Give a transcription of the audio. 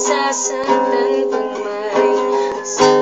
nasasaktan pag may